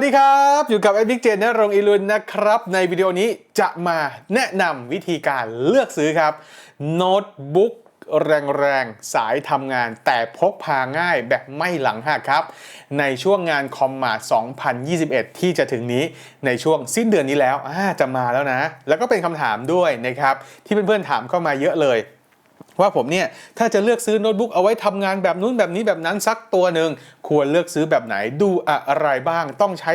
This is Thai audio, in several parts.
วัสดีครับ อยู่กับ e p i c เจนนรงอิรุนนะครับ ในวิดีโอนี้จะมาแนะนำวิธีการเลือกซื้อครับ โน้ตบุ๊กแรงๆ สายทำงานแต่พกพาง่ายแบบไม่หลังหักครับ ในช่วงงานคอมมา2021 ที่จะถึงนี้ในช่วงสิ้นเดือนนี้แล้วจะมาแล้วนะ แล้วก็เป็นคำถามด้วยนะครับ ที่เพื่อนๆถามเข้ามาเยอะเลย ว่าผมเนี่ยถ้าจะเลือกซื้อโน้ตบุ๊กเอาไว้ทำงานแบบนู้นแบบนี้แบบนั้นสักตัวหนึ่งควรเลือกซื้อแบบไหนดูอะไรบ้าง ต้องใช้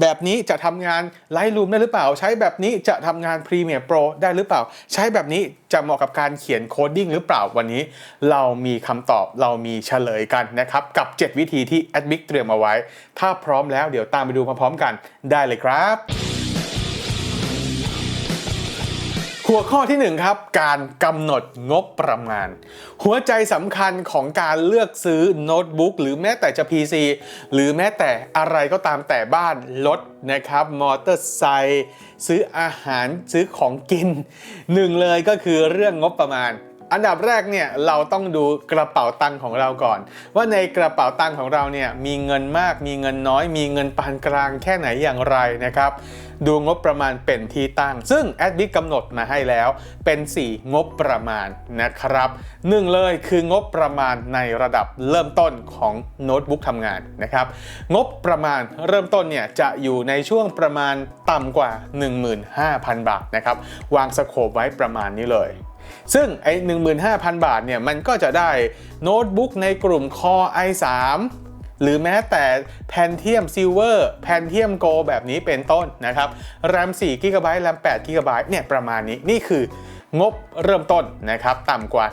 แบบนี้จะทำงานไลท์รูมได้หรือเปล่า ใช้แบบนี้จะทำงาน Premiere Pro ได้หรือเปล่า ใช้แบบนี้จะเหมาะกับการเขียนโคดดิ้งหรือเปล่าวันนี้ เรามีคำตอบเรามีเฉลยกันนะครับกับ 7 วิธีที่ a d m i c เตรียมเอาไว้ ถ้าพร้อมแล้วเดี๋ยวตามไปดูพร้อมๆกันได้เลยครับ หัวข้อที่ 1 ครับ การกำหนดงบประมาณ หัวใจสำคัญของการเลือกซื้อโน้ตบุ๊กหรือแม้แต่จะ PC หรือแม้แต่อะไรก็ตามแต่บ้านรถนะครับ มอเตอร์ไซค์ซื้ออาหารซื้อของกินหนึ่งเลยก็คือเรื่องงบประมาณ อันดับแรกเนี่ยเราต้องดูกระเป๋าตังค์ของเราก่อน ว่าในกระเป๋าตังค์ของเราเนี่ยมีเงินมากมีเงินน้อย มีเงินปานกลางแค่ไหนอย่างไรนะครับดูงบประมาณเป็นที่ตั้ง ซึ่งแอดบิกกำหนดมาให้แล้วเป็น 4 งบประมาณนะครับหนึ่งเลยคืองบประมาณในระดับเริ่มต้นของโน้ตบุ๊กทำงานนะครับ งบประมาณเริ่มต้นเนี่ยจะอยู่ในช่วงประมาณต่ำกว่า 15,000 บาทนะครับ วางสโคปไว้ประมาณนี้เลย ซึ่งไอ้15,000 บาทเนี่ยมันก็จะได้โน้ตบุ๊กในกลุ่ม Core i3 หรือแม้แต่แพนเทียมซิลเวอร์แพนเทียมโกแบบนี้เป็นต้นนะครับ RAM 4 GB RAM 8 GB เนี่ยประมาณนี้นี่คือ งบเริ่มต้นนะครับต่ำกว่า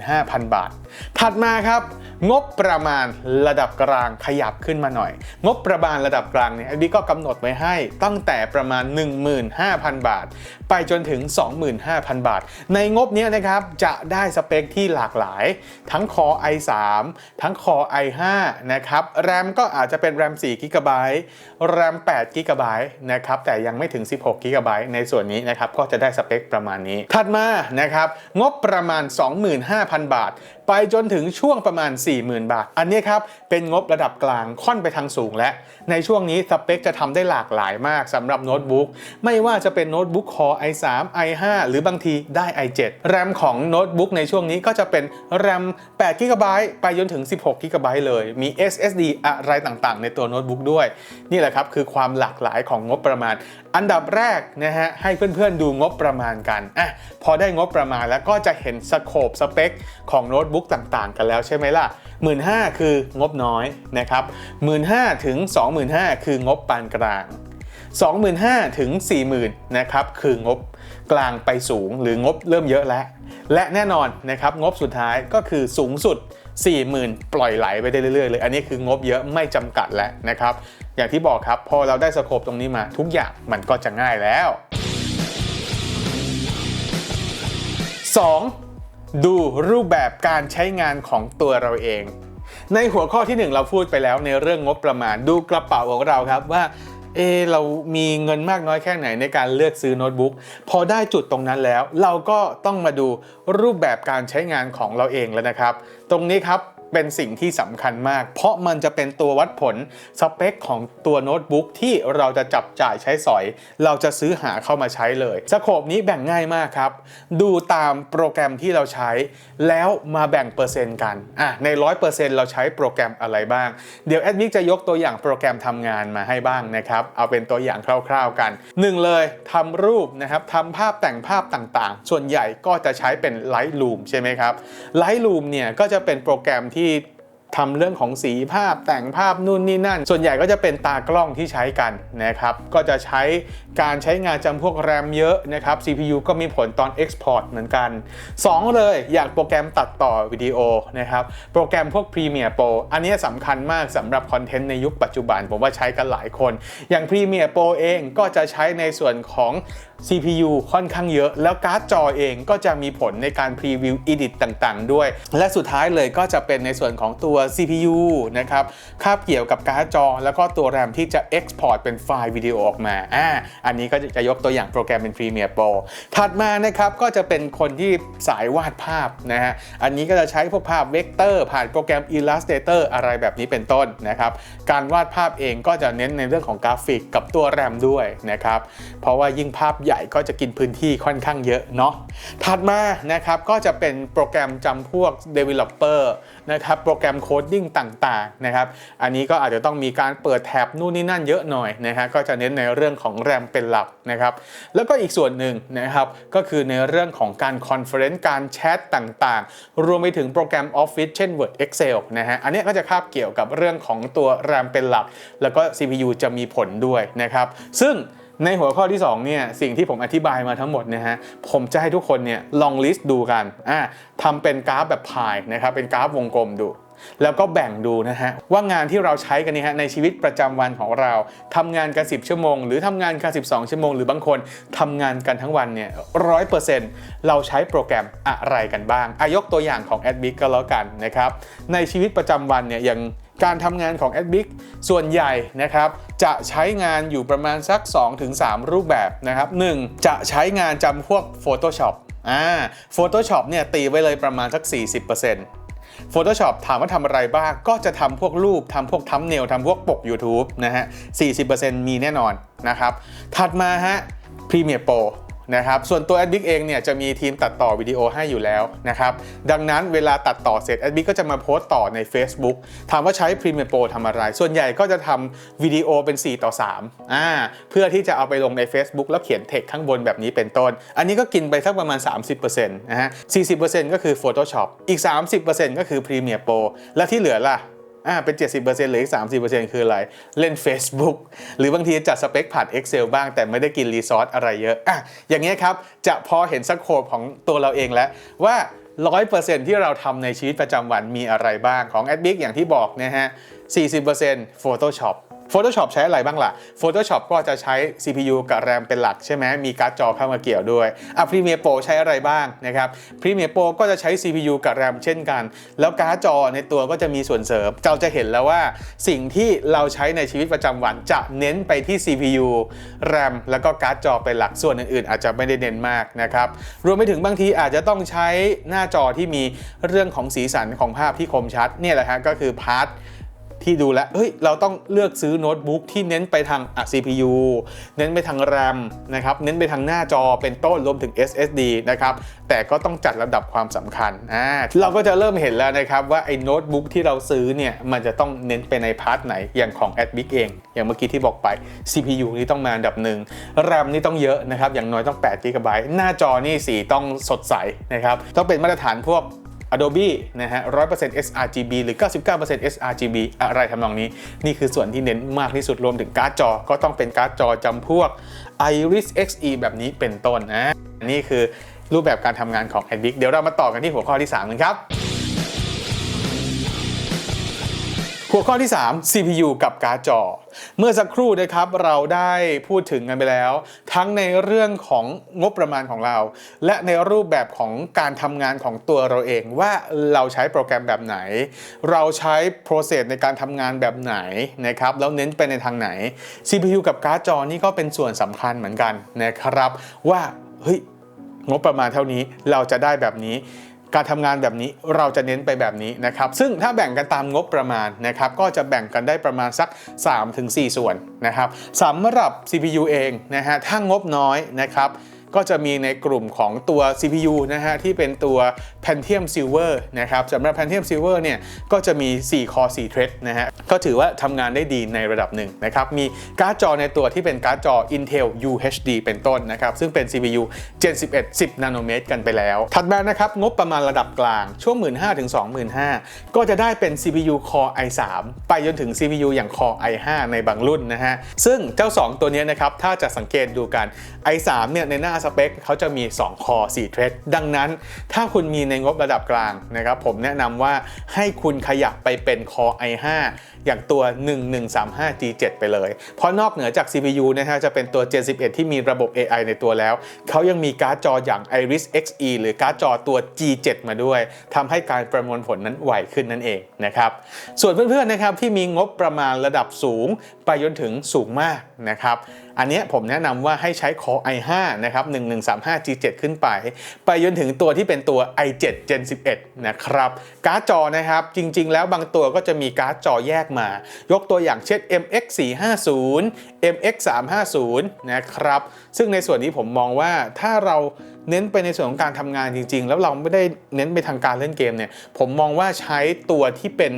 15,000 บาท ถัดมาครับ งบประมาณระดับกลางขยับขึ้นมาหน่อย งบประมาณระดับกลางเนี่ยอันนี้ก็กำหนดไว้ให้ตั้งแต่ประมาณ 15,000 บาท ไปจนถึง 25,000 บาท ในงบเนี้ยนะครับจะได้สเปคที่หลากหลาย ทั้ง Core i3 ทั้ง Core i5 นะครับ RAM ก็อาจจะเป็น RAM 4 GB RAM 8 GB นะครับแต่ยังไม่ถึง 16 GB ในส่วนนี้นะครับก็จะได้สเปคประมาณนี้ ถัดมานะครับงบประมาณ 25,000 บาท ไปจนถึงช่วงประมาณ 40,000 บาท อันนี้ครับเป็นงบระดับกลางค่อนไปทางสูงและ ในช่วงนี้สเปคจะทำได้หลากหลายมากสำหรับโน้ตบุ๊กไม่ว่าจะเป็นโน้ตบุ๊ก Core i3 i5 หรือบางทีได้ i7 แรมของโน้ตบุ๊กในช่วงนี้ก็จะเป็นแรม8 GB ไปจนถึง 16 GB เลย มี SSD อะไรต่างๆ ในตัวโน้ตบุ๊กด้วย นี่แหละครับคือความหลากหลายของงบประมาณ อันดับแรกนะฮะให้เพื่อนๆดูงบประมาณกันอะพอได้งบประมาณแล้วก็จะเห็นสโคปสเปคของโน้ตบุ๊กต่างๆ กันแล้วใช่ไหมล่ะ 15,000คืองบน้อยนะครับ15,000ถึง25,000คืองบปานกลาง 25,000ถึง40,000นะครับคืองบกลางไปสูงหรืองบเริ่มเยอะแล้ว และแน่นอนนะครับงบสุดท้ายก็คือสูงสุด 40,000 ปล่อยไหลไปได้เรื่อยๆเลยอันนี้คืองบเยอะไม่จำกัดแล้วนะครับ อย่างที่บอกครับพอเราได้สโคปตรงนี้มาทุกอย่างมันก็จะง่ายแล้ว 2. ดูรูปแบบการใช้งานของตัวเราเอง ในหัวข้อที่ 1 เราพูดไปแล้วในเรื่องงบประมาณดูกระเป๋าของเราครับว่าเอเรามีเงินมากน้อยแค่ไหนในการเลือกซื้อโน้ตบุ๊กพอได้จุดตรงนั้นแล้ว เราก็ต้องมาดูรูปแบบการใช้งานของเราเองแล้วนะครับ ตรงนี้ครับ เป็นสิ่งที่สำคัญมาก เพราะมันจะเป็นตัววัดผลสเปคของตัวโน้ตบุ๊กที่เราจะจับจ่ายใช้สอย เราจะซื้อหาเข้ามาใช้เลยสโคปนี้แบ่งง่ายมากครับ ดูตามโปรแกรมที่เราใช้ แล้วมาแบ่งเปอร์เซ็นต์กันอะใน 100%เราใช้โปรแกรมอะไรบ้าง เดี๋ยวแอดมิกจะยกตัวอย่างโปรแกรมทำงานมาให้บ้างนะครับ เอาเป็นตัวอย่างคร่าวๆกันหนึ่งเลยทำรูปนะครับทำภาพแต่งภาพต่างๆ ส่วนใหญ่ก็จะใช้เป็น Lightroom ใช่ไหมครับ Lightroom เนี่ยก็จะเป็นโปรแกรมที่ทำเรื่องของสีภาพแต่งภาพนู่นนี่นั่น ส่วนใหญ่ก็จะเป็นตากล้องที่ใช้กันนะครับ ก็จะใช้การใช้งานจำพวกแรมเยอะนะครับ CPU ก็มีผลตอน Export เหมือนกัน 2 เลยอยากโปรแกรมตัดต่อวิดีโอนะครับ โปรแกรมพวก Premiere Pro อันนี้สำคัญมากสำหรับคอนเทนต์ในยุคปัจจุบัน ผมว่าใช้กันหลายคน อย่าง Premiere Pro เองก็จะใช้ในส่วนของ CPU ค่อนข้างเยอะ แล้วการ์ดจอเองก็จะมีผลในการพรีวิว Edit ต่างๆ ด้วย และสุดท้ายเลยก็จะเป็นในส่วนของตัว CPU นะครับคาบเกี่ยวกับการ์ดจอ แล้วก็ตัว RAM ที่จะ Export เป็นไฟล์วิดีโอออกมาอ่าอันนี้ก็จะยกตัวอย่างโปรแกรมเป็น Premiere Pro ถัดมานะครับก็จะเป็นคนที่สายวาดภาพนะฮะอันนี้ก็จะใช้พวกภาพเวกเตอร์ผ่านโปรแกรม Illustrator อะไรแบบนี้เป็นต้นนะครับการวาดภาพเองก็จะเน้นในเรื่องของกราฟิกกับตัว RAM ด้วยนะครับเพราะว่ายิ่งภาพใใหญ่ก็จะกินพื้นที่ค่อนข้างเยอะเนาะถัดมานะครับก็จะเป็นโปรแกรมจำพวก Developer นะครับโปรแกรมโคดดิ้งต่างๆนะครับอันนี้ก็อาจจะต้องมีการเปิดแท็บนู่นนี่นั่นเยอะหน่อยนะฮะก็จะเน้นในเรื่องของ RAM เป็นหลักนะครับแล้วก็อีกส่วนหนึ่งนะครับก็คือในเรื่องของการคอนเฟอเรนซ์การแชทต่างๆ รวมไปถึงโปรแกรม Office เช่น Word Excel นะฮะอันนี้ก็จะคาบเกี่ยวกับเรื่องของตัว RAM เป็นหลัก แล้วก็ CPU จะมีผลด้วยนะครับซึ่ง ในหัวข้อที่2เนี่ยสิ่งที่ผมอธิบายมาทั้งหมดนะฮะผมจะให้ทุกคนเนี่ยลองลิสต์ดูกันอ่าทำเป็นกราฟแบบพายนะครับเป็นกราฟวงกลมดู แล้วก็แบ่งดูนะฮะว่างานที่เราใช้กันนี่ฮะในชีวิตประจำวันของเราทำงานกัน 10 ชั่วโมง หรือทำงานกัน12 ชั่วโมง หรือบางคนทำงานกันทั้งวันเนี่ยร้อยเปอร์เซ็นต์เราใช้โปรแกรมอะไรกันบ้างอายกตัวอย่างของ a d b i c ก็แล้วกันนะครับในชีวิตประจำวันเนี่ยอย่าง การทำงานของ a d b i c ส่วนใหญ่นะครับจะใช้งานอยู่ประมาณสัก 2-3 รูปแบบนะครับ 1. จะใช้งานจำพวก Photoshop อ่า Photoshop เนี่ยตีไว้เลยประมาณสัก 40% Photoshop ถามว่าทำอะไรบ้าง ก็จะทำพวกรูปทำพวกทัมเนลทำพวกปก YouTube นะฮะ 40%มีแน่นอนนะครับ ถัดมาฮะ Premiere Pro นะครับส่วนตัว a d b i c เองเนี่ยจะมีทีมตัดต่อวิดีโอให้อยู่แล้วนะครับดังนั้นเวลาตัดต่อเสร็จ a d b i c ก็จะมาโพสต์ต่อใน Facebook ถามว่าใช้ Premiere Pro ทำอะไร ส่วนใหญ่ก็จะทำวิดีโอเป็น 4 ต่อ3อ่าเพื่อที่จะเอาไปลงใน Facebook แล้วเขียนเทคข้างบนแบบนี้เป็นต้น อันนี้ก็กินไปสักประมาณ 30%นะฮะ40%ก็คือ Photoshop อีก 30%ก็คือ Premiere Pro แล้วที่เหลือล่ะ อ่าเป็น 70%เหลืออีก 30%คืออะไร เล่น Facebook หรือบางทีจัดสเปคผ่าน Excel บ้างแต่ไม่ได้กินรีซอสอะไรเยอะอะอย่างเงี้ยครับ จะพอเห็นสโคปของตัวเราเองแล้วว่า 100%ที่เราทำในชีวิตประจำวันมีอะไรบ้างของ a d b i c อย่างที่บอกนะฮะ 40% Photoshop Photoshop ใช้อะไรบ้างล่ะ Photoshop ก็จะใช้ CPU กับ RAM เป็นหลักใช่ไหมมีการ์ดจอเข้ามาเกี่ยวด้วยอะ Premiere Pro ใช้อะไรบ้างนะครับ Premiere Pro ก็จะใช้ CPU กับ RAM เช่นกัน แล้วการ์ดจอในตัวก็จะมีส่วนเสริม เราจะเห็นแล้วว่าสิ่งที่เราใช้ในชีวิตประจำวันจะเน้นไปที่ CPU RAM แล้วก็การ์ดจอเป็นหลักส่วนอื่นๆ อาจจะไม่ได้เน้นมากนะครับรวมไปถึงบางทีอาจจะต้องใช้หน้าจอที่มีเรื่องของสีสันของภาพที่คมชัดเนี่ยแหละฮะก็คือพาร์ท ที่ดูแลเฮ้ยเราต้องเลือกซื้อโน้ตบุ๊กที่เน้นไปทางอะ CPU เน้นไปทาง RAM นะครับเน้นไปทางหน้าจอเป็นต้นรวมถึง SSD นะครับแต่ก็ต้องจัดระดับความสำคัญอ่าเราก็จะเริ่มเห็นแล้วนะครับว่าไอ้โน้ตบุ๊กที่เราซื้อเนี่ยมันจะต้องเน้นไปในพาร์ทไหนอย่างของ a d b i c เอง อย่างเมื่อกี้ที่บอกไป CPU นี่ต้องมาอันดับหนึ่ง RAM นี่ต้องเยอะนะครับอย่างน้อยต้อง8 GB หน้าจอนี่สีต้องสดใสนะครับต้องเป็นมาตรฐานพวก Adobe นะฮะ100% sRGB หรือ 99% sRGB อะไรทำนองนี้ นี่คือส่วนที่เน้นมากที่สุดรวมถึงการ์ดจอ ก็ต้องเป็นการ์ดจอจำพวก Iris Xe แบบนี้เป็นต้นนะนี่คือรูปแบบการทำงานของ a d b i c เดี๋ยวเรามาต่อกันที่หัวข้อที่3กันครับ หัวข้อที่ 3 CPU กับการ์ดจอ เมื่อสักครู่นะครับเราได้พูดถึงกันไปแล้ว ทั้งในเรื่องของงบประมาณของเรา และในรูปแบบของการทำงานของตัวเราเองว่าเราใช้โปรแกรมแบบไหน เราใช้ process ในการทำงานแบบไหนนะครับแล้วเน้นไปในทางไหน CPU กับการ์ดจอนี่ก็เป็นส่วนสำคัญเหมือนกันนะครับ ว่าเฮ้ยงบประมาณเท่านี้เราจะได้แบบนี้ การทำงานแบบนี้เราจะเน้นไปแบบนี้นะครับ ซึ่งถ้าแบ่งกันตามงบประมาณนะครับก็จะแบ่งกันได้ประมาณสัก 3-4 ส่วนนะครับสำหรับ CPU เองนะฮะถ้างบน้อยนะครับ ก็จะมีในกลุ่มของตัว CPU นะฮะที่เป็นตัว Pentium Silver นะครับสำหรับ Pentium Silver เนี่ยก็จะมี4 core 4 thread นะฮะก็ถือว่าทำงานได้ดีในระดับหนึ่งนะครับมีการ์ดจอในตัวที่เป็นการ์ดจอ Intel UHD เป็นต้นนะครับซึ่งเป็น CPU Gen 11 10 นาโนเมตรกันไปแล้ว ถัดมานะครับงบประมาณระดับกลางช่วง 15,000ถึง25,000ก็จะได้เป็น CPU Core i3 ไปจนถึง CPU อย่าง Core i5 ในบางรุ่นนะฮะซึ่งเจ้า 2 ตัวเนี้ยนะครับถ้าจะสังเกตดูกัน i3 เนี่ยในหน้าสเปคเขาจะมี 2 คอ 4 เทรดดังนั้นถ้าคุณมีในงบระดับกลางนะครับผมแนะนำว่าให้คุณขยับไปเป็นคอ i5 อย่างตัว 1135G7 ไปเลย เพราะนอกเหนือจาก CPU นะฮะจะเป็นตัว Gen 11 ที่มีระบบ AI ในตัวแล้ว เขายังมีการ์ดจออย่าง Iris Xe หรือการ์ดจอตัว G7 มาด้วยทำให้การประมวลผลนั้นไวขึ้นนั่นเองนะครับส่วนเพื่อนๆนะครับที่มีงบประมาณระดับสูงไปจนถึงสูงมากนะครับอันนี้ผมแนะนำว่าให้ใช้ Core i5 นะครับ 1135G7 ขึ้นไป ไปจนถึงตัวที่เป็นตัว i7 Gen 11 นะครับ การ์ดจอนะครับ จริง ๆ แล้วบางตัวก็จะมีการ์ดจอแยกมา ยกตัวอย่างเช่น MX 450 MX 350นะครับ ซึ่งในส่วนนี้ผมมองว่าถ้าเราเน้นไปในส่วนของการทำงานจริง ๆ แล้วเราไม่ได้เน้นไปทางการเล่นเกมเนี่ย ผมมองว่าใช้ตัวที่เป็น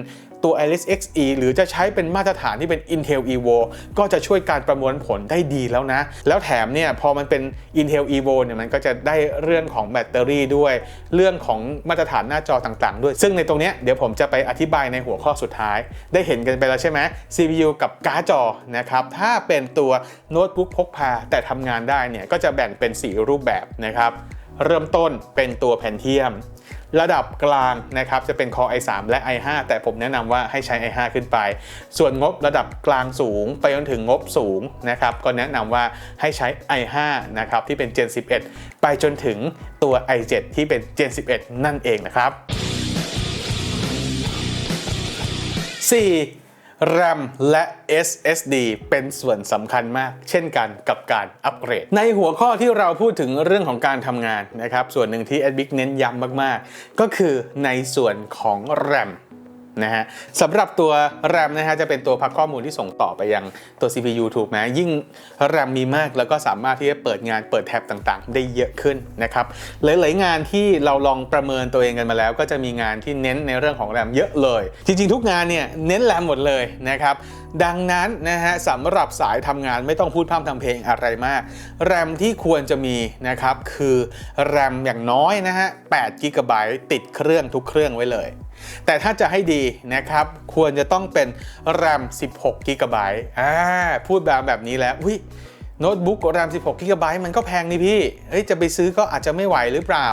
ตัว Alice Xe หรือจะใช้เป็นมาตรฐานที่เป็น Intel Evo ก็จะช่วยการประมวลผลได้ดีแล้วนะ แล้วแถมเนี่ยพอมันเป็น Intel Evo เนี่ยมันก็จะได้เรื่องของแบตเตอรี่ด้วย เรื่องของมาตรฐานหน้าจอต่างๆ ด้วย ซึ่งในตรงเนี้ยเดี๋ยวผมจะไปอธิบายในหัวข้อสุดท้าย ได้เห็นกันไปแล้วใช่ไหม CPU กับการ์ดจอนะครับถ้าเป็นตัวโน้ตบุ๊กพกพาแต่ทำงานได้เนี่ยก็จะแบ่งเป็น 4 รูปแบบนะครับ เริ่มต้นเป็นตัว Pentium ระดับกลางนะครับจะเป็น Core i3 และ i5 แต่ผมแนะนำว่าให้ใช้ i5 ขึ้นไป ส่วนงบระดับกลางสูงไปจนถึงงบสูงนะครับก็แนะนำว่าให้ใช้ i5 นะครับที่เป็น Gen 11 ไปจนถึงตัว i7 ที่เป็น Gen 11 นั่นเองนะครับ 4. RAM และ SSD เป็นส่วนสำคัญมาก เช่นกันกับการอัปเกรด ในหัวข้อที่เราพูดถึงเรื่องของการทำงานนะครับ ส่วนหนึ่งที่ a d b i c เน้นย้ำมาก ๆ ก็คือในส่วนของ RAM นะฮะสำหรับตัว RAM นะฮะจะเป็นตัวพักข้อมูลที่ส่งต่อไปยังตัว CPU ถูกไหมยิ่ง RAM มีมากแล้วก็สามารถที่จะเปิดงานเปิดแท็บต่างๆ ได้เยอะขึ้นนะครับหลายๆงานที่เราลองประเมินตัวเองกันมาแล้ว ก็จะมีงานที่เน้นในเรื่องของ RAM เยอะเลย จริงๆ ทุกงานเนี่ยเน้น RAM หมดเลยนะครับดังนั้นนะฮะสำหรับสายทำงานไม่ต้องพูดพร่ำทำเพลงอะไรมาก แรมที่ควรจะมีนะครับคือแรมอย่างน้อยนะฮะ8 g b ติดเครื่องทุกเครื่องไว้เลย แต่ถ้าจะให้ดีนะครับ ควรจะต้องเป็นแรม16 g b อ่าพูดแบบแบบนี้แล้วอุ้ยโน้ตบุ๊กแรม16 g b มันก็แพงนี่พี่ เฮ้ย จะไปซื้อก็อาจจะไม่ไหวหรือเปล่า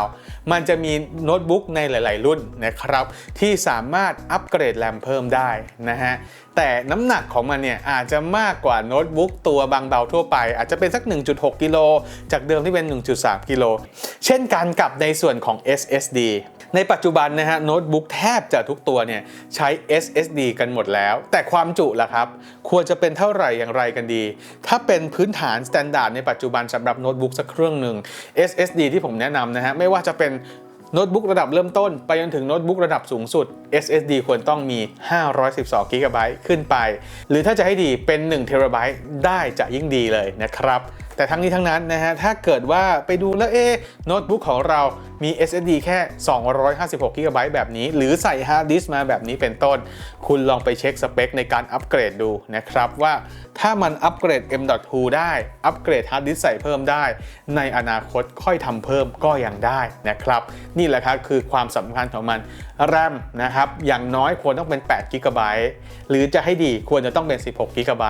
มันจะมีโน้ตบุ๊กในหลาย ๆ รุ่นนะครับ ที่สามารถอัปเกรดแรมเพิ่มได้นะฮะ แต่น้ำหนักของมันเนี่ย อาจจะมากกว่าโน้ตบุ๊กตัวบางเบาทั่วไป อาจจะเป็นสัก 1.6 กิโล จากเดิมที่เป็น 1.3 กิโล เช่นกันกับในส่วนของ SSD ในปัจจุบันนะฮะโน้ตบุ๊กแทบจะทุกตัวเนี่ยใช้ SSD กันหมดแล้ว แต่ความจุล่ะครับ ควรจะเป็นเท่าไหร่อย่างไรกันดี ถ้าเป็นพื้นฐานสแตนดาร์ดในปัจจุบันสำหรับโน้ตบุ๊กสักเครื่องหนึ่ง SSD ที่ผมแนะนำนะฮะไม่ว่าจะเป็นโน้ตบุ๊กระดับเริ่มต้นไปจนถึงโน้ตบุ๊กระดับสูงสุด SSD ควรต้องมี 512 GB ขึ้นไป หรือถ้าจะให้ดีเป็น1 TB ได้จะยิ่งดีเลยนะครับ แต่ทั้งนี้ทั้งนั้นนะฮะ ถ้าเกิดว่าไปดูแล้วเอ๊โน้ตบุ๊กของเรา มี SSD แค่ 256 GB แบบนี้ หรือใส่ฮาร์ดดิสมาแบบนี้เป็นต้น คุณลองไปเช็คสเปคในการอัปเกรดดูนะครับว่าถ้ามันอัปเกรด M.2 ได้ อัปเกรดฮาร์ดดิสใส่เพิ่มได้ ในอนาคตค่อยทำเพิ่มก็ยังได้นะครับ นี่แหละครับคือความสำคัญของมัน RAM นะครับ อย่างน้อยควรต้องเป็น8 g b หรือจะให้ดีควรจะต้องเป็น 16 g b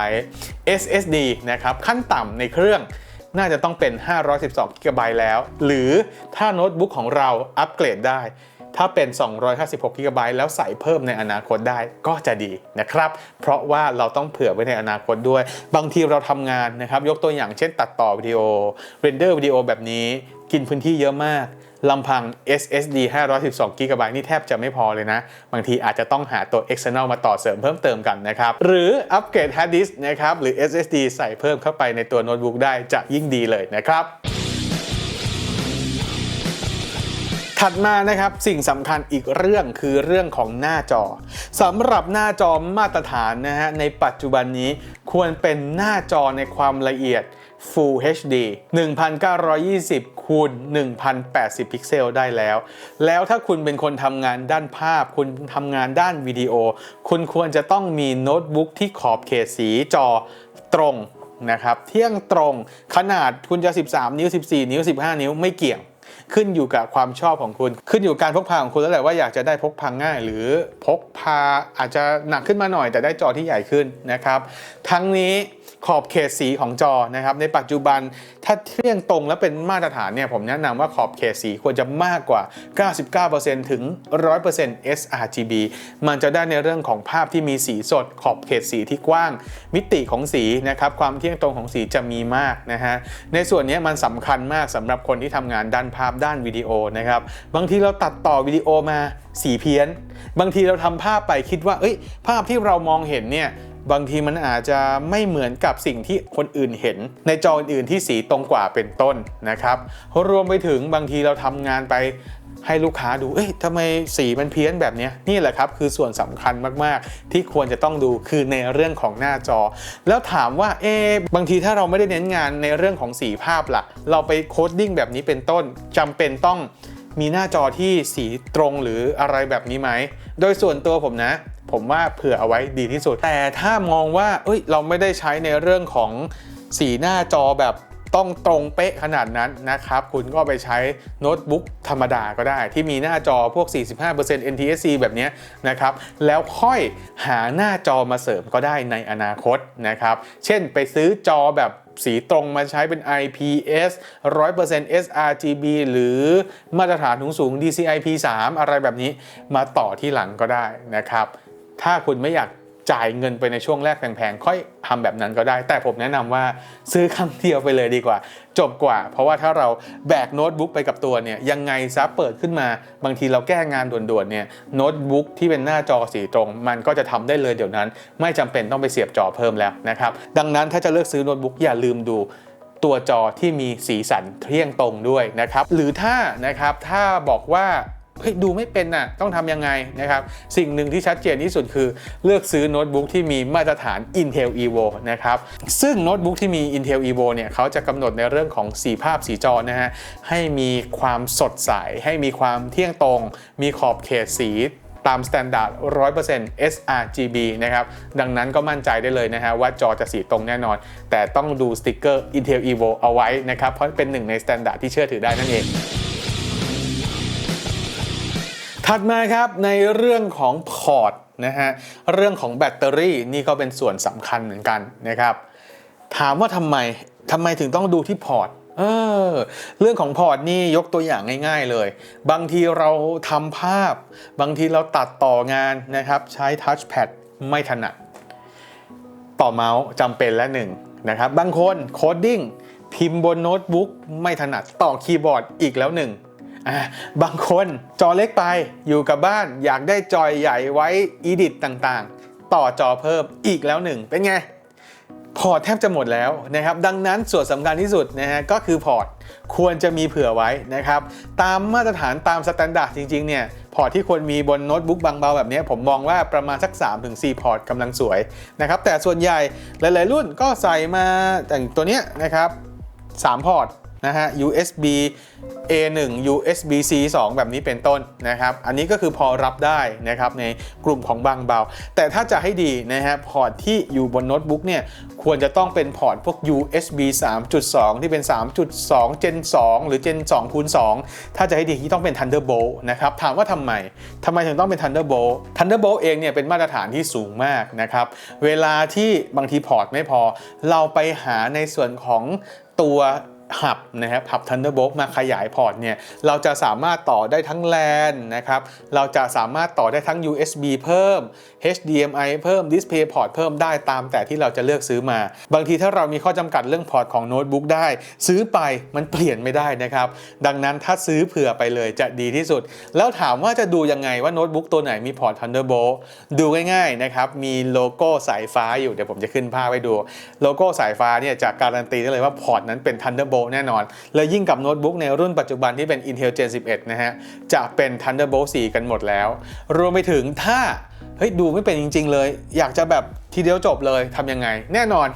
SSD นะครับขั้นต่ำในเครื่อง น่าจะต้องเป็น 512 g b แล้ว หรือถ้าโน้ตบุ๊กของเราอัปเกรดได้ ถ้าเป็น 256 g b แล้วใส่เพิ่มในอนาคตได้ก็จะดีนะครับ เพราะว่าเราต้องเผื่อไว้ในอนาคตด้วย บางทีเราทำงานนะครับ ยกตัวอย่างเช่นตัดต่อวิดีโอ เรนเดอร์วิดีโอแบบนี้ กินพื้นที่เยอะมาก ลำพัง SSD 512 g b นี่แทบจะไม่พอเลยนะ บางทีอาจจะต้องหาตัว external มาต่อเสริมเพิ่มเติมกันนะครับ หรืออัปเกรด hard disk นะครับ หรือ SSD ใส่เพิ่มเข้าไปในตัวโน้ตบุ๊กได้จะยิ่งดีเลยนะครับ ถัดมานะครับสิ่งสำคัญอีกเรื่องคือเรื่องของหน้าจอสำหรับหน้าจอมาตรฐานนะฮะในปัจจุบันนี้ควรเป็นหน้าจอในความละเอียด Full HD 1920คูณ1080 พิกเซลได้แล้ว แล้วถ้าคุณเป็นคนทำงานด้านภาพ คุณทำงานด้านวิดีโอ คุณควรจะต้องมีโน้ตบุ๊กที่ขอบเขตสีจอตรงนะครับ เที่ยงตรงขนาดคุณจะ 13 นิ้ว 14 นิ้ว 15 นิ้วไม่เกี่ยง ขึ้นอยู่กับความชอบของคุณ ขึ้นอยู่การพกพาของคุณแล้วแหละว่าอยากจะได้พกพาง่าย หรือพกพาอาจจะหนักขึ้นมาหน่อย แต่ได้จอที่ใหญ่ขึ้นนะครับ ทั้งนี้ ขอบเขตสีของจอนะครับในปัจจุบันถ้าเที่ยงตรงและเป็นมาตรฐานเนี่ยผมแนะนำว่าขอบเขตสีควรจะมากกว่า 99%ถึง 100% sRGB มันจะได้ในเรื่องของภาพที่มีสีสด ขอบเขตสีที่กว้าง มิติของสีนะครับความเที่ยงตรงของสีจะมีมากนะฮะในส่วนนี้มันสำคัญมากสำหรับคนที่ทำงานด้านภาพด้านวิดีโอนะครับบางทีเราตัดต่อวิดีโอมาสีเพี้ยน บางทีเราทำภาพไปคิดว่าเอ้ยภาพที่เรามองเห็นเนี่ย บางทีมันอาจจะไม่เหมือนกับสิ่งที่คนอื่นเห็น ในจออื่นๆที่สีตรงกว่าเป็นต้นนะครับรวมไปถึงบางทีเราทำงานไปให้ลูกค้าดู เอ้ยทำไมสีมันเพี้ยนแบบนี้นี่แหละครับ คือส่วนสำคัญมาก ๆ ที่ควรจะต้องดูคือในเรื่องของหน้าจอ แล้วถามว่า เอ๊ะบางทีถ้าเราไม่ได้เน้นงานในเรื่องของสีภาพล่ะ เราไปโคดดิ้งแบบนี้เป็นต้นจำเป็นต้องมีหน้าจอที่สีตรงหรืออะไรแบบนี้ไหม โดยส่วนตัวผมนะ ผมว่าเผื่อเอาไว้ดีที่สุด แต่ถ้ามองว่าเอ้ยเราไม่ได้ใช้ในเรื่องของสีหน้าจอแบบต้องตรงเป๊ะขนาดนั้นนะครับ คุณก็ไปใช้โน้ตบุ๊กธรรมดาก็ได้ ที่มีหน้าจอพวก 45% NTSC แบบนี้นะครับ แล้วค่อยหาหน้าจอมาเสริมก็ได้ในอนาคตนะครับ เช่นไปซื้อจอแบบสีตรงมาใช้เป็น IPS 100% sRGB หรือมาตรฐานสูง DCI-P3 อะไรแบบนี้มาต่อที่หลังก็ได้นะครับ ถ้าคุณไม่อยากจ่ายเงินไปในช่วงแรกแพงๆ ค่อยทำแบบนั้นก็ได้ แต่ผมแนะนำว่าซื้อครั้งเดียวไปเลยดีกว่า จบกว่า เพราะว่าถ้าเราแบกโน้ตบุ๊กไปกับตัวเนี่ยยังไงซะเปิดขึ้นมา บางทีเราแก้งานด่วนๆเนี่ยโน้ตบุ๊กที่เป็นหน้าจอสีตรง มันก็จะทำได้เลยเดี๋ยวนั้น ไม่จำเป็นต้องไปเสียบจอเพิ่มแล้วนะครับดังนั้นถ้าจะเลือกซื้อโน้ตบุ๊กอย่าลืมดูตัวจอที่มีสีสันเที่ยงตรงด้วยนะครับหรือถ้านะครับถ้าบอกว่า เฮ้ยดูไม่เป็นน่ะต้องทำยังไงนะครับ สิ่งหนึ่งที่ชัดเจนที่สุดคือ เลือกซื้อโน้ตบุ๊กที่มีมาตรฐาน Intel Evo นะครับ ซึ่งโน้ตบุ๊กที่มี Intel Evo เนี่ยเขาจะกำหนดในเรื่องของสีภาพสีจอนะฮะ ให้มีความสดใส ให้มีความเที่ยงตรง มีขอบเขตสีตามมาตรฐาน100% sRGB นะครับ ดังนั้นก็มั่นใจได้เลยนะฮะว่าจอจะสีตรงแน่นอน แต่ต้องดูสติกเกอร์ Intel Evo เอาไว้นะครับ เพราะเป็นหนึ่งในมาตรฐานที่เชื่อถือได้นั่นเอง ถัดมาครับในเรื่องของพอร์ตนะฮะเรื่องของแบตเตอรี่นี่ก็เป็นส่วนสำคัญเหมือนกันนะครับ ถามว่าทำไมทำไมถึงต้องดูที่พอร์ตเออเรื่องของพอร์ตนี่ยกตัวอย่างง่ายๆเลย บางทีเราทำภาพ บางทีเราตัดต่องานนะครับใช้ทัชแพดไม่ถนัดต่อเมาส์จำเป็นและหนึ่งนะครับบางคนโคดดิ้งพิมพ์บนโน้ตบุ๊กไม่ถนัดต่อคีย์บอร์ดอีกแล้วหนึ่ง บางคนจอเล็กไปอยู่กับบ้านอยากได้จอยใหญ่ไว้อีดิตต่างๆ ต่อจอเพิ่มอีกแล้วหนึ่งเป็นไง พอร์ตแทบจะหมดแล้วนะครับ ดังนั้นส่วนสำคัญที่สุดนะฮะก็คือพอร์ตควรจะมีเผื่อไว้นะครับ ตามมาตรฐานตามสแตนดาร์ดจริงๆเนี่ยพอร์ตที่ควรมีบนโน้ตบุ๊กบางเบาแบบนี้ผมมองว่าประมาณสัก 3-4 พอร์ตกำลังสวยนะครับแต่ส่วนใหญ่หลายๆรุ่นก็ใส่มาแต่งตัวเนี้ยนะครับ3พอร์ต นะฮะ USB A1 USB C 2 แบบนี้เป็นต้นนะครับ อันนี้ก็คือพอรับได้นะครับในกลุ่มของบางเบา แต่ถ้าจะให้ดีนะฮะพอร์ตที่อยู่บนโน้ตบุ๊กเนี่ยควรจะต้องเป็นพอร์ตพวก USB 3.2 ที่เป็น 3.2 Gen 2 หรือ Gen 2คูณ2ถ้าจะให้ดีที่ต้องเป็น Thunderbolt นะครับ ถามว่าทำไมทำไมถึงต้องเป็น Thunderbolt Thunderbolt เองเนี่ยเป็นมาตรฐานที่สูงมากนะครับ เวลาที่บางทีพอร์ตไม่พอ เราไปหาในส่วนของตัว หับนะครับหับ Thunderbolt มาขยายพอร์ตเนี่ยเราจะสามารถต่อได้ทั้ง LAN นะครับเราจะสามารถต่อได้ทั้ง USB เพิ่ม HDMI เพิ่ม Display Port เพิ่มได้ตามแต่ที่เราจะเลือกซื้อมา บางทีถ้าเรามีข้อจำกัดเรื่องพอร์ตของโน้ตบุ๊กได้ ซื้อไปมันเปลี่ยนไม่ได้นะครับ ดังนั้นถ้าซื้อเผื่อไปเลยจะดีที่สุด แล้วถามว่าจะดูยังไงว่าโน้ตบุ๊กตัวไหนมีพอร์ต Thunderbolt ดูง่ายๆนะครับมีโลโก้สายฟ้าอยู่เดี๋ยวผมจะขึ้นภาพไว้ดู โลโก้สายฟ้าเนี่ยจะการันตีได้เลยว่าพอร์ตนั้นเป็น Thunderbolt แน่นอน และยิ่งกับโน้ตบุ๊กในรุ่นปัจจุบันที่เป็น Intel Gen 11 นะฮะ จะเป็น Thunderbolt 4 กันหมดแล้ว รวมไปถึงถ้า เฮ้ยดูไม่เป็นจริง ๆ เลย อยากจะแบบทีเดียวจบเลยทำยังไง แน่นอน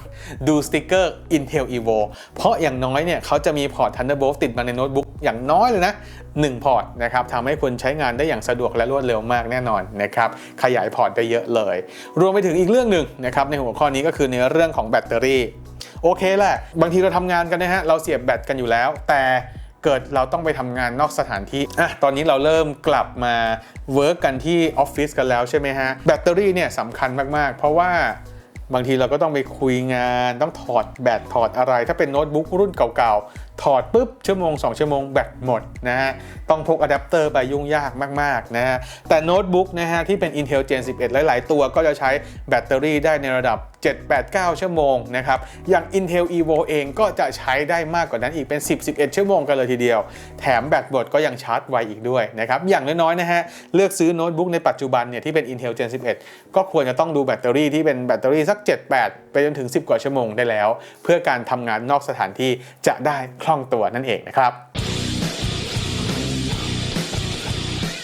ดูสติกเกอร์ Intel Evo เพราะอย่างน้อยเนี่ยเขาจะมีพอร์ต Thunderbolt ติดมาในโน้ตบุ๊กอย่างน้อยเลยนะ 1 พอร์ตนะครับทำให้คุณใช้งานได้อย่างสะดวกและรวดเร็วมากแน่นอนนะครับขยายพอร์ตได้เยอะเลย รวมไปถึงอีกเรื่องหนึ่งนะครับในหัวข้อนี้ก็คือในเรื่องของแบตเตอรี่โอเคแหละบางทีเราทำงานกันนะฮะเราเสียบแบตกันอยู่แล้ว แต่ เกิดเราต้องไปทำงานนอกสถานที่อะตอนนี้เราเริ่มกลับมาเวิร์กกันที่ออฟฟิศกันแล้วใช่ไหมฮะ แบตเตอรี่เนี่ยสำคัญมาก ๆ เพราะว่าบางทีเราก็ต้องไปคุยงาน ต้องถอดแบตถอดอะไร ถ้าเป็นโน้ตบุ๊กรุ่นเก่าๆถอดปุ๊บชั่วโมง 2 ชั่วโมงแบตหมดนะฮะต้องพกอะแดปเตอร์ไปยุ่งยากมากๆนะฮะแต่โน้ตบุ๊กนะฮะที่เป็น Intel Gen 11 หลาย ๆ ตัวก็จะใช้แบตเตอรี่ได้ในระดับ 7-8-9 ชั่วโมงนะครับ อย่าง Intel Evo เองก็จะใช้ได้มากกว่านั้นอีกเป็น 10-11 ชั่วโมงกันเลยทีเดียว แถมแบตหมดก็ยังชาร์จไวอีกด้วยนะครับ อย่างน้อยๆนะฮะเลือกซื้อโน้ตบุ๊กในปัจจุบันเนี่ยที่เป็น Intel Gen 11 ก็ควรจะต้องดูแบตเตอรี่ที่เป็นแบตเตอรี่สัก 7-8 ไปจนถึง 10 กว่าชั่วโมงได้แล้ว เพื่อการทำงานนอกสถานที่จะได้คล่องตัวนั่นเองนะครับ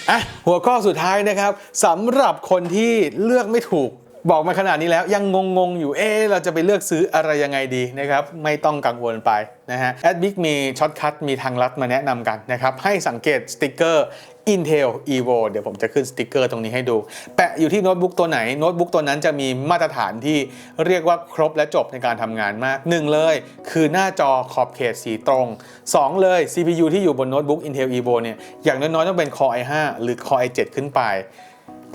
อะหัวข้อสุดท้ายนะครับสำหรับคนที่เลือกไม่ถูก บอกมาขนาดนี้แล้วยังงงๆอยู่เอ๊เราจะไปเลือกซื้ออะไรยังไงดีนะครับไม่ต้องกังวลไปนะฮะแอดบิ๊กมีช็อตคัทมีทางลัดมาแนะนำกันนะครับให้สังเกตสติกเกอร์ Intel Evo เดี๋ยวผมจะขึ้นสติกเกอร์ตรงนี้ให้ดู แปะอยู่ที่โน้ตบุ๊กตัวไหน โน้ตบุ๊กตัวนั้นจะมีมาตรฐานที่เรียกว่าครบและจบในการทำงานมาก 1 เลย คือหน้าจอขอบเขตสีตรง 2 เลย CPU ที่อยู่บนโน้ตบุ๊ก Intel Evo เนี่ยอย่างน้อยๆ ต้องเป็น Core i5 หรือ Core i7 ขึ้นไป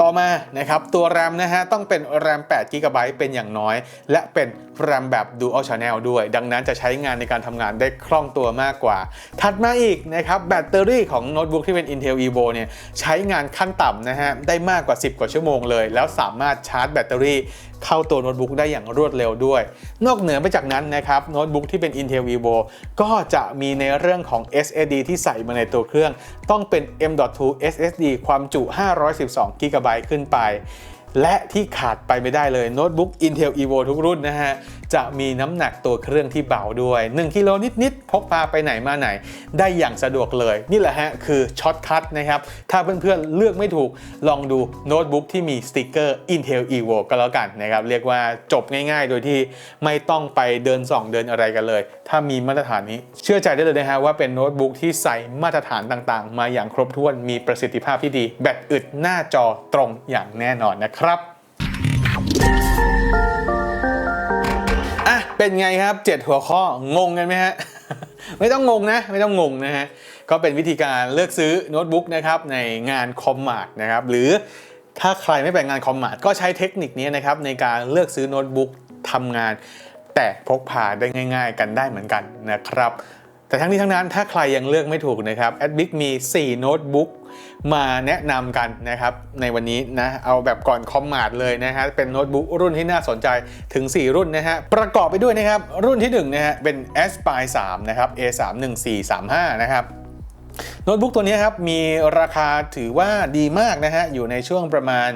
ต่อมานะครับตัว RAM นะฮะต้องเป็น RAM 8 GB เป็นอย่างน้อย และเป็น RAM แบบ Dual Channel ด้วย ดังนั้นจะใช้งานในการทำงานได้คล่องตัวมากกว่า ถัดมาอีกนะครับแบตเตอรี่ของโน้ตบุ๊กที่เป็น Intel Evo เนี่ยใช้งานขั้นต่ำนะฮะได้มากกว่า 10 กว่าชั่วโมงเลย แล้วสามารถชาร์จแบตเตอรี่เข้าตัวโน้ตบุ๊กได้อย่างรวดเร็วด้วย นอกเหนือไปจากนั้นนะครับโน้ตบุ๊กที่เป็น Intel Evo ก็จะมีในเรื่องของ SSD ที่ใส่มาในตัวเครื่อง ต้องเป็น M.2 SSD ความจุ 512 GB ขึ้นไป และที่ขาดไปไม่ได้เลยโน้ตบุ๊ก Intel Evo ทุกรุ่นนะฮะจะมีน้ำหนักตัวเครื่องที่เบาด้วย 1กิโลนิดๆพกพาไปไหนมาไหน ได้อย่างสะดวกเลย นี่แหละฮะคือช็อตคัทนะครับ ถ้าเพื่อนๆเลือกไม่ถูกลองดูโน้ตบุ๊กที่มีสติกเกอร์ Intel Evo ก็แล้วกันนะครับ เรียกว่าจบง่ายๆ โดยที่ไม่ต้องไปเดินส่องเดินอะไรกันเลย ถ้ามีมาตรฐานนี้ เชื่อใจได้เลยนะฮะว่าเป็นโน้ตบุ๊กที่ใส่มาตรฐานต่างๆ มาอย่างครบถ้วนมีประสิทธิภาพที่ดี แบตอึดหน้าจอตรงอย่างแน่นอนนะครับ เป็นไงครับ 7 หัวข้องงกันไหมฮะ ไม่ต้องงงนะ ไม่ต้องงงนะฮะ ก็เป็นวิธีการเลือกซื้อโน้ตบุ๊กนะครับในงานคอมมาร์ทนะครับ หรือถ้าใครไม่ไปงานคอมมาร์ทก็ใช้เทคนิคนี้นะครับในการเลือกซื้อโน้ตบุ๊กทำงาน แต่พกพาได้ง่าย ๆ กันได้เหมือนกันนะครับ แต่ทั้งนี้ทั้งนั้นถ้าใครยังเลือกไม่ถูกนะครับ a d b i c มี 4 โน้ตบุ๊กมาแนะนำกันนะครับในวันนี้นะเอาแบบก่อนคอมมาดเลยนะฮะเป็นโน้ตบุ๊กรุ่นที่น่าสนใจถึง 4 รุ่นนะฮะประกอบไปด้วยนะครับรุ่นที่1นะฮะเป็น Aspire 3นะครับ A31435 นะครับโน้ตบุ๊กตัวนี้ครับมีราคาถือว่าดีมากนะฮะอยู่ในช่วงประมาณ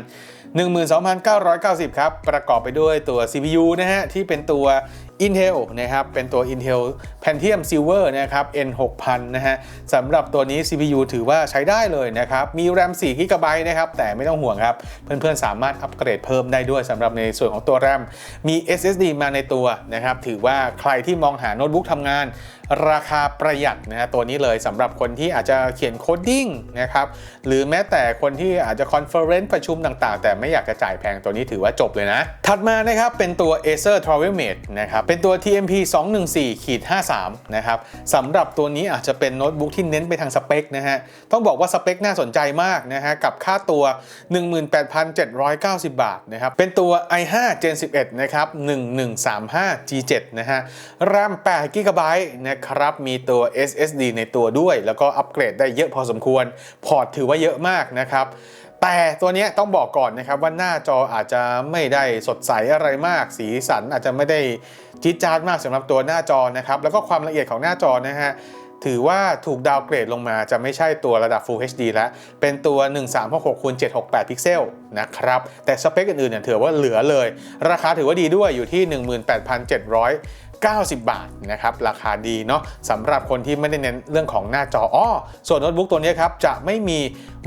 12,990 ครับ ประกอบไปด้วยตัว CPU นะฮะที่เป็นตัว Intel นะครับเป็นตัว Intel Pentium Silver นะครับ N6000 นะฮะสำหรับตัวนี้ CPU ถือว่าใช้ได้เลยนะครับ มี RAM 4 GB นะครับ แต่ไม่ต้องห่วงครับ เพื่อนๆ สามารถอัปเกรดเพิ่มได้ด้วยสำหรับในส่วนของตัว RAM มี SSD มาในตัวนะครับ ถือว่าใครที่มองหาโน้ตบุ๊กทำงาน ราคาประหยัดนะฮะตัวนี้เลยสำหรับคนที่อาจจะเขียนโคดดิ้งนะครับหรือแม้แต่คนที่อาจจะคอนเฟอเรนซ์ประชุมต่างๆ แต่ไม่อยากจะจ่ายแพงตัวนี้ถือว่าจบเลยนะ ถัดมานะครับเป็นตัว Acer Travelmate นะครับเป็นตัว TMP 214ขีด53นะครับสำหรับตัวนี้อาจจะเป็นโน้ตบุ๊กที่เน้นไปทางสเปคนะฮะต้องบอกว่าสเปคน่าสนใจมากนะฮะกับค่าตัว 18,790 บาทนะครับเป็นตัว i5 Gen 11นะครับ1135 G7 นะฮะ RAM 8 GB นะครับ มีตัว SSD ในตัวด้วย แล้วก็อัปเกรดได้เยอะพอสมควร พอร์ตถือว่าเยอะมากนะครับ แต่ตัวนี้ต้องบอกก่อนนะครับว่าหน้าจออาจจะไม่ได้สดใสอะไรมาก สีสันอาจจะไม่ได้จี๊ดจ๊าดมากสำหรับตัวหน้าจอนะครับ แล้วก็ความละเอียดของหน้าจอนะฮะถือว่าถูกดาวเกรดลงมาจะไม่ใช่ตัวระดับ Full HD แล้ว เป็นตัว 1366คูณ768 พิกเซลนะครับ แต่สเปคอื่นๆเนี่ยถือว่าเหลือเลย ราคาถือว่าดีด้วยอยู่ที่ 18,700 90 บาทนะครับราคาดีเนาะสำหรับคนที่ไม่ได้เน้นเรื่องของหน้าจออ้อส่วนโน้ตบุ๊กตัวนี้ครับจะไม่มี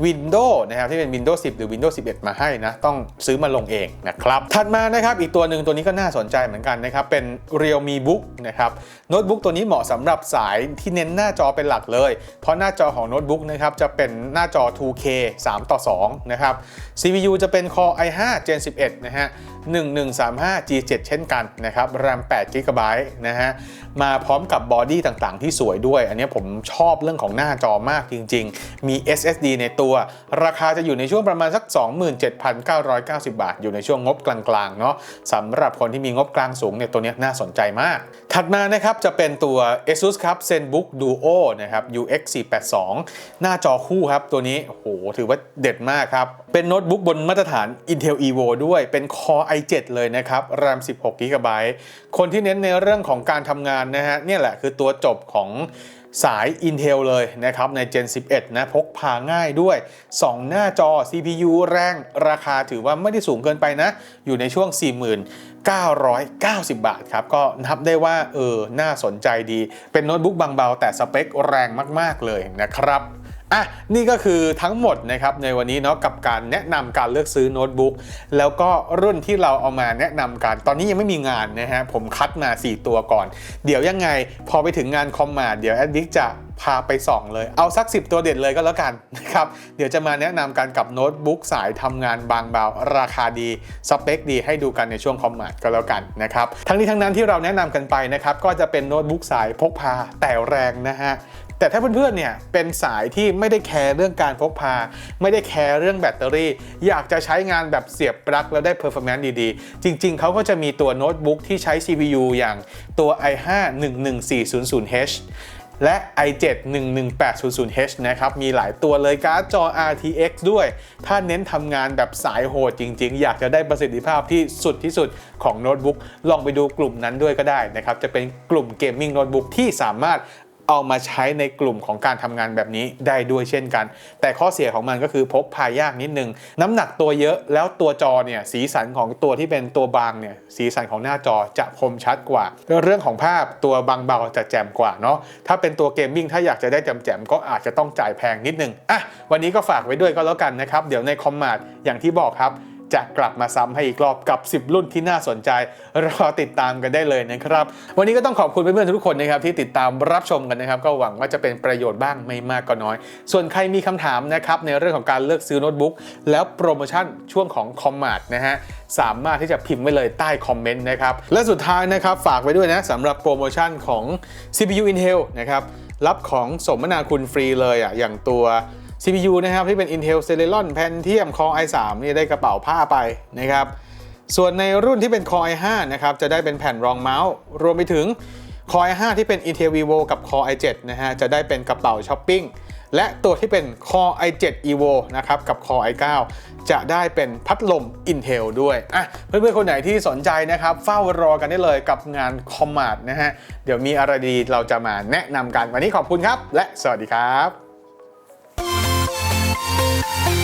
Windows นะครับที่เป็น Windows 10 หรือ Windows 11 มาให้นะต้องซื้อมาลงเองนะครับถัดมานะครับอีกตัวหนึ่งตัวนี้ก็น่าสนใจเหมือนกันนะครับเป็น Realme Book นะครับโน้ตบุ๊กตัวนี้เหมาะสำหรับสายที่เน้นหน้าจอเป็นหลักเลย เพราะหน้าจอของโน้ตบุ๊กนะครับจะเป็นหน้าจอ 2K 3 ต่อ 2 นะครับ CPU จะเป็น Core i5 Gen 11 นะฮะ1135 G7 เช่นกันนะครับ RAM 8 GB นะฮะมาพร้อมกับบอดี้ต่างๆ ที่สวยด้วย อันนี้ผมชอบเรื่องของหน้าจอมากจริง ๆ มี SSD ในตัว ราคาจะอยู่ในช่วงประมาณสัก 27,990 บาท อยู่ในช่วงงบกลางๆเนาะสำหรับคนที่มีงบกลางสูงเนี่ยตัวนี้น่าสนใจมาก ถัดมานะครับจะเป็นตัว ASUS ครับ ZenBook Duo นะครับ UX 482หน้าจอคู่ครับตัวนี้โอ้โหถือว่าเด็ดมากครับ เป็นโน้ตบุ๊กบนมาตรฐาน Intel Evo ด้วยเป็น Core i7 เลยนะครับ RAM 16 GB คนที่เน้นในเรื่องื่องของการทำงานนะฮะนี่แหละคือตัวจบของสาย Intel เลยนะครับใน Gen 11 นะพกพาง่ายด้วย 2 หน้าจอ CPU แรงราคาถือว่าไม่ได้สูงเกินไปนะ อยู่ในช่วง 4990 บาทครับ ก็นับได้ว่าเออน่าสนใจดี เป็นโน้ตบุ๊กบางเบาแต่สเปคแรงมาก ๆ เลยนะครับ อะนี่ก็คือทั้งหมดนะครับในวันนี้เนาะกับการแนะนำการเลือกซื้อโน้ตบุ๊กแล้วก็รุ่นที่เราเอามาแนะนำกัน ตอนนี้ยังไม่มีงานนะฮะผมคัดมา 4 ตัวก่อน เดี๋ยวยังไงพอไปถึงงานคอมมาเดี๋ยวแอดดิกจะพาไปส่องเลย เอาสัก 10 ตัวเด็ดเลยก็แล้วกันนะครับ เดี๋ยวจะมาแนะนำกันกับโน้ตบุ๊กสายทำงานบางเบา ราคาดี สเปคดีให้ดูกันในช่วงคอมมาก็แล้วกันนะครับ ทั้งนี้ทั้งนั้นที่เราแนะนำกันไปนะครับ ก็จะเป็นโน้ตบุ๊กสายพกพาแต่แรงนะฮะ แต่ถ้าเพื่อนๆเนี่ยเป็นสายที่ไม่ได้แคร์เรื่องการพกพา ไม่ได้แคร์เรื่องแบตเตอรี่ อยากจะใช้งานแบบเสียบปลั๊กแล้วได้เพอร์ฟอร์แมนซ์ดีๆ จริงๆ เขาก็จะมีตัวโน้ตบุ๊กที่ใช้ CPU อย่างตัว i5 11400H และ i7 11800H นะครับ มีหลายตัวเลยการ์ดจอ RTX ด้วย ถ้าเน้นทำงานแบบสายโหดจริง ๆ อยากจะได้ประสิทธิภาพที่สุดที่สุดของโน้ตบุ๊ก ลองไปดูกลุ่มนั้นด้วยก็ได้นะครับ จะเป็นกลุ่มเกมมิ่งโน้ตบุ๊กที่สามารถ เอามาใช้ในกลุ่มของการทำงานแบบนี้ได้ด้วยเช่นกัน แต่ข้อเสียของมันก็คือพกพายากนิดนึง น้ำหนักตัวเยอะแล้วตัวจอเนี่ยสีสันของตัวที่เป็นตัวบางเนี่ยสีสันของหน้าจอจะคมชัดกว่า เรื่องของภาพตัวบางเบาจะแจ่มกว่าเนาะถ้าเป็นตัวเกมมิ่งถ้าอยากจะได้แจ่มๆก็อาจจะต้องจ่ายแพงนิดนึงอะวันนี้ก็ฝากไว้ด้วยก็แล้วกันนะครับเดี๋ยวในคอมมาดอย่างที่บอกครับ จะกลับมาซ้ำให้อีกรอบกับ 10 รุ่นที่น่าสนใจ รอติดตามกันได้เลยนะครับ วันนี้ก็ต้องขอบคุณเพื่อนๆทุกคนนะครับที่ติดตามรับชมกันนะครับ ก็หวังว่าจะเป็นประโยชน์บ้างไม่มากก็น้อย ส่วนใครมีคำถามนะครับในเรื่องของการเลือกซื้อโน้ตบุ๊กแล้วโปรโมชั่นช่วงของคอมมาดนะฮะสามารถที่จะพิมพ์ไว้เลยใต้คอมเมนต์นะครับและสุดท้ายนะครับฝากไว้ด้วยนะสำหรับโปรโมชั่นของ CPU Intel นะครับรับของสมนาคุณฟรีเลยอะอย่างตัว CPU นะครับที่เป็น Intel Celeron Pentium Core i3 นี่ได้กระเป๋าผ้าไปนะครับ ส่วนในรุ่นที่เป็น Core i5 นะครับจะได้เป็นแผ่นรองเมาส์ รวมไปถึง Core i5 ที่เป็น Intel Vivo กับ Core i7 นะฮะจะได้เป็นกระเป๋าช้อปปิ้งและตัวที่เป็น Core i7 Evo นะครับกับ Core i9 จะได้เป็นพัดลม Intel ด้วยอะเพื่อนๆ คนไหนที่สนใจนะครับ เฝ้ารอกันได้เลยกับงานคอมมาดนะฮะ เดี๋ยวมีอะไรดีเราจะมาแนะนำกัน วันนี้ขอบคุณครับ และสวัสดีครับ Bye.